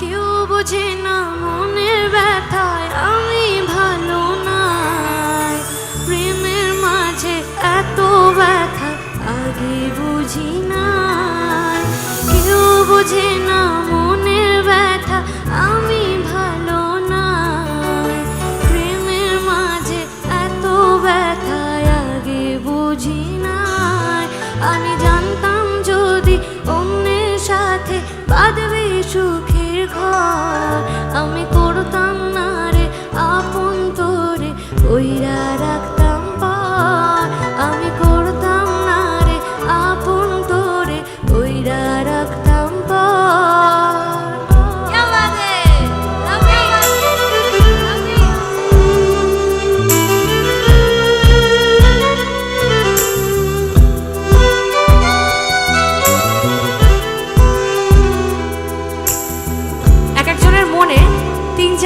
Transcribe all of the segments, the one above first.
কেউ বুঝে না মনের ব্যথায় আমি ভালো নাই। প্রেমের মাঝে এত ব্যথা, আগে বুঝি না কেউ বোঝে না মনের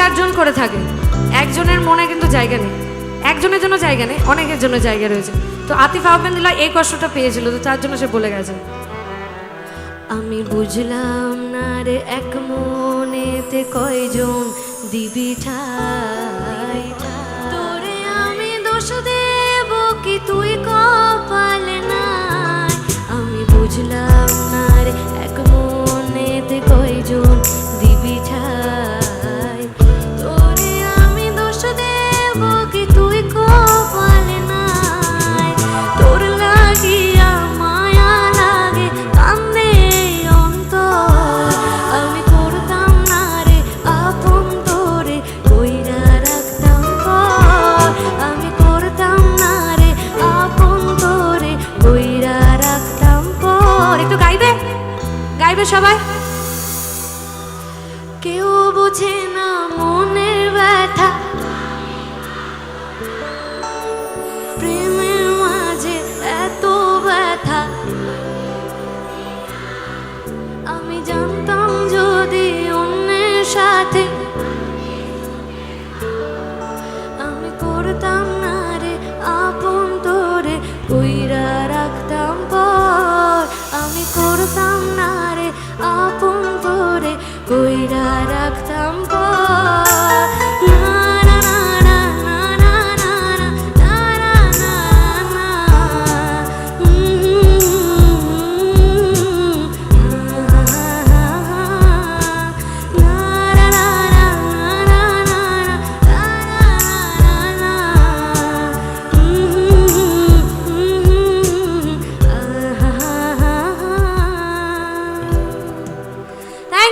চারজন করে থাকে। একজনের মনে কিন্তু জায়গা নেই। একজনের জন্য জায়গা নেই, অনেকের জন্য জায়গা রয়েছে। তো আতিফ আহমেদুল্লাহ এই কষ্টটা পেয়েছিল, তো তার জন্য সে বলে গেছে। আমি বুঝলাম না রে, এক মনেতে কয়জন দিবি ঠাই? সবাই। কেউ বুঝে না মনের ব্যথা।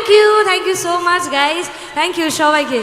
thank you thank you so much guys thank you সবাইকে